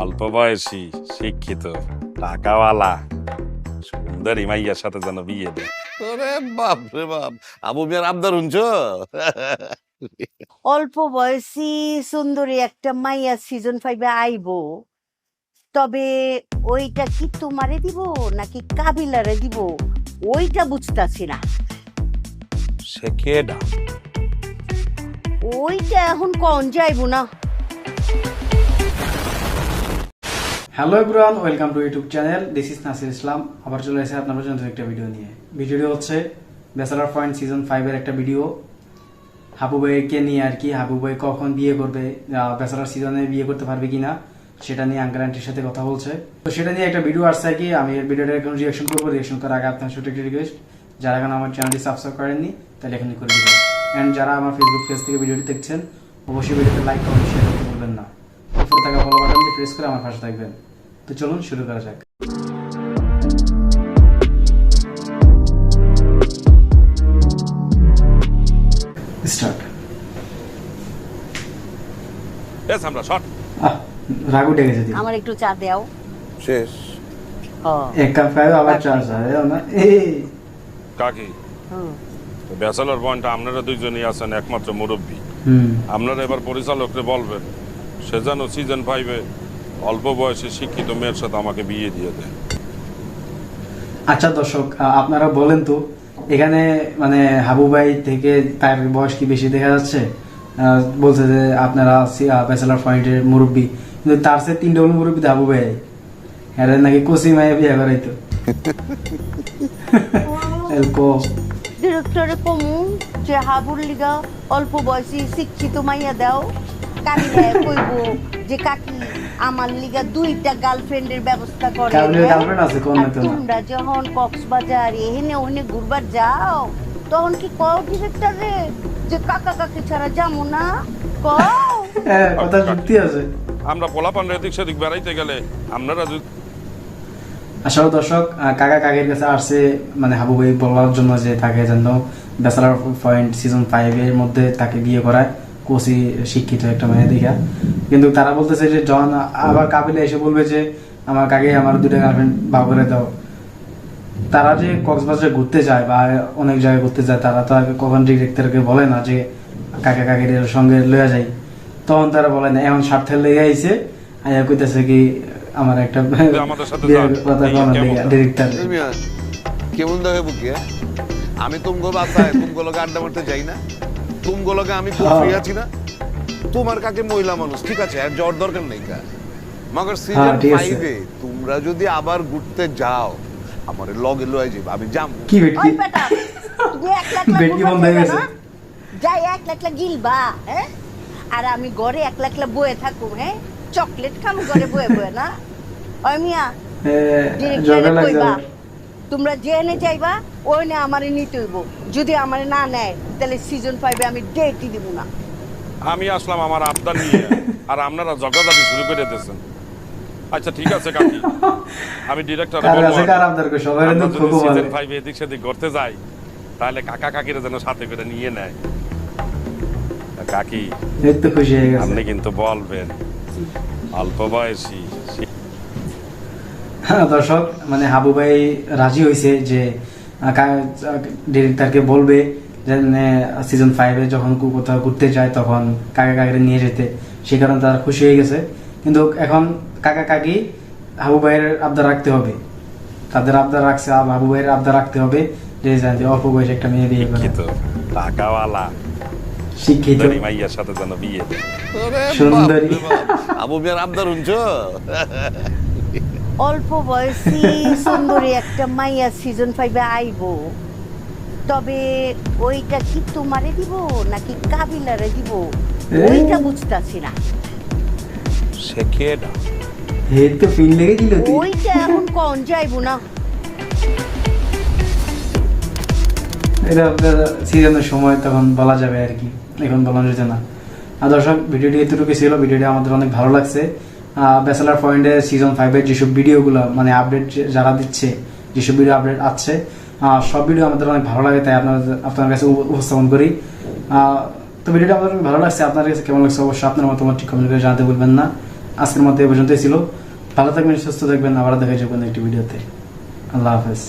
অল্প বয়সী শিক্ষিত টাকাওয়ালা সুন্দরী মাইয়ার সাথে যেন বিয়ে দেয়। ওরে বাপ রে বাপ আবু মিয়ার আবদার শুনছ? অল্প বয়সী সুন্দরী একটা মাইয়া সিজন ফাইভে আইবো তবে ওইটা কি তোমারে দিব নাকি কাবিলারে দিব? ওইটা বুঝতাছি না। সে কেডা ওইটা এখন কন যাইবো না। Hello everyone welcome to YouTube channel this is Nasir Islam আবার চলে এসে আপনার পর্যন্ত একটা ভিডিও নিয়ে। ভিডিওটি হচ্ছে ব্যাচেলার পয়েন্ট সিজন ফাইভের একটা ভিডিও হাবু ভাইকে নিয়ে আর কি, হাবু ভাই কখন বিয়ে করবে ব্যাচেলার সিজনে বিয়ে করতে পারবে কিনা, সেটা নিয়ে আঙ্কেল আন্টির সাথে কথা বলছে। তো সেটা নিয়ে একটা ভিডিও আসছে আর কি, আমি ভিডিওটা এখন রিয়াকশন করব রিয়াকশন করার আগে আপনার ছোট একটা রিকোয়েস্ট যারা এখন আমার চ্যানেলটি সাবস্ক্রাইব করেননি, তাহলে এখনই করে দিবেন। অ্যান্ড যারা আমার ফেসবুক পেজ থেকে ভিডিওটি দেখছেন, অবশ্যই ভিডিওতে লাইক কমেন্ট শেয়ার করতে না। উপরে থাকা ফলো বাটনটি প্রেস করে আমার পাশে থাকবেন। তো চলুন শুরু করা যাক। স্টার্ট এস আমরা শর্ট রাগ উঠে গেছে আমার একটু চা দেও। শেষ। এক কাপ খাবে আবার চা চায় না এই কাকি হুম। ব্যাচেলর পয়েন্ট আপনারা দুইজনই আছেন একমাত্র মুরব্বী। আপনারা এবার পরিচালককে বলবেন। সে যেন সিজন ফাইভে অল্প বয়সে শিক্ষিত মেয়ের সাথে আমাকে বিয়ে দিয়ে দেয়। আচ্ছা দর্শক আপনারা বলেন তো এখানে মানে হাবু ভাই থেকে তার বয়স কি বেশি দেখা যাচ্ছে? বলছে যে আপনারা ব্যাচেলার পয়েন্টের মুরব্বী। কিন্তু তার সে তিনটা হল মুরব্বী হাবু ভাই। হ্যাঁ নাকি কোসি মাইয়া বিয়ে করাইতো। ডিরেক্টরে কমু যে হাবুর লিগা অল্প বয়সী শিক্ষিত মাইয়া দাও। কাবিলায় কইব যে কাকি আমার লিগা দুইটা গার্লফ্রেন্ডের ব্যবস্থা করে কাবিলের দেয়। girlfriend আছে, কোন আর না তো না। তোমরা যখন কক্সবাজার এখানে ওখানে ঘুরবার যাও তখন কি কও ডিরেক্টর রে যে কাকা কাকি ছাড়া যাব না কও হ্যাঁ কথা যুক্তি আছে আমরা পোলাপান এদিক সেদিক বেড়াইতে গেলে আপনারা আসলে দর্শক কাকা কাকের কাছে আসছে মানে হাবু ভাই বলার জন্য যে তাকে যেন ব্যাচেলার পয়েন্ট সিজন ফাইভ এর মধ্যে তাকে বিয়ে করায় কোসি শিক্ষিত একটা মেয়ে দেখা। কিন্তু তারা বলতেছে যে জন আবার কাবিলে এসে বলবে যে আমার কাকে আমার দুটো গার্লফ্রেন্ড বা করে দাও। তারা যে কক্সবাজারে ঘুরতে যায় বা অনেক জায়গায় ঘুরতে যায় তারা তো আগে কখন ডিরেক্টরকে বলে না যে কাকা কাকের সঙ্গে লইয়া যাই। তখন তারা বলে না এমন স্বার্থের লেগে আইছে। আয়া কইতাছে কি আমার একটা আমাদের সাথে কথা? ডিরেক্টর কেমন দেখে বুকি? হ্যাঁ? আমি তুমগো বাসায় তুমগুলোকে আড্ডা মারতে যাই না। তুমগুলোকে আমি খুব হ্যাঁ। ফ্রি আছি না। তোমার কাকে মহিলা মানুষ? ঠিক আছে আর জ্বর দরকার নেই কা। মগর সিজন হ্যাঁ। ফাইভে তোমরা যদি আবার ঘুরতে যাও আমার লগে লয়ে যাবে আমি যাম কি বেটি? ওই তুমি এক লাখ লাখ বেটকি বন্ধ হয়ে গেছে। যাই এক লাখ লাখ গিলবা হ্যাঁ? আর আমি ঘরে এক লাখ লাখ বয়ে থাকুম হ্যাঁ? চকলেট খাম ঘরে বয়ে বয়ে না? ওই মিয়া লাগে তোমরা জেনে যাইবা ওই না আমারে নিতে হইব। যদি আমারে না নেয় তাহলে সিজন ফাইভে আমি ডেটই দিব না। আমি আসলাম আমার আবদার নিয়ে আর আপনারা জগাজাটি শুরু করে দিয়েছেন। আচ্ছা ঠিক আছে কাকি। আমি ডিরেক্টর কার আছে কার আপনার কো সবাই আমরা তো যদি খুব ভালো সিজন ফাইভে এদিক সেদিক ঘুরতে যাই তাহলে কাকা কাকিরা যেন সাথে করে নিয়ে নেয়। কাকি তো খুশি হয়ে গেছে। আপনি কিন্তু বলবেন অল্প বয়সী হ্যাঁ দর্শক মানে হাবু ভাই রাজি হয়েছে যে ডিরেক্টরকে বলবে যে সিজন ফাইভে যখন কোথাও ঘুরতে যায় তখন কাকা কাকিরে নিয়ে যেতে। সেই কারণে তারা খুশি হয়ে গেছে। কিন্তু এখন কাকা কাকি হাবু ভাইয়ের আবদার রাখতে হবে। তাদের আবদার রাখছে আব- হাবু ভাইয়ের আবদার রাখতে হবে যে জান যে অল্প বয়সে একটা মেয়ে বিয়ে করে। টাকাওয়ালা। শিক্ষিত। মাইয়ার সাথে যেন বিয়ে। সুন্দরী। আবু মিয়ার আবদার শুনছ? অল্প বয়সী সুন্দরী একটা মাইয়া সিজন ফাইভে আইবো। তবে ওইটা কি তোমারে দিব নাকি কাবিলারে দিব? ওইটা বুঝতাছি না। সে কেডা হে তো ফিল লেগে দিল তুই। ওইটা এখন কন যাইবো না। এটা আপনার সিজনের সময় তখন বলা যাবে আর কি। এখন বলানো যেতে না। আর দর্শক ভিডিওটি এতটুকু ছিল। ভিডিওটি আমাদের অনেক ভালো লাগছে। ব্যাচেলার পয়েন্টের সিজন ফাইভের যেসব ভিডিওগুলো মানে আপডেট যারা দিচ্ছে, যেসব ভিডিও আপডেট আছে সব ভিডিও আমাদের অনেক ভালো লাগে, তাই আপনার আপনার কাছে উপস্থাপন করি। তো ভিডিওটা আমাদের ভালো লাগছে আপনার কাছে কেমন লাগছে অবশ্যই আপনার মতামত ঠিক কমেন্ট করে জানাতে বলবেন না। আজকের মতো এ পর্যন্তই ছিল। ভালো থাকবেন, সুস্থ থাকবেন আবার দেখা যাবেন একটি ভিডিওতে আল্লাহ হাফেজ।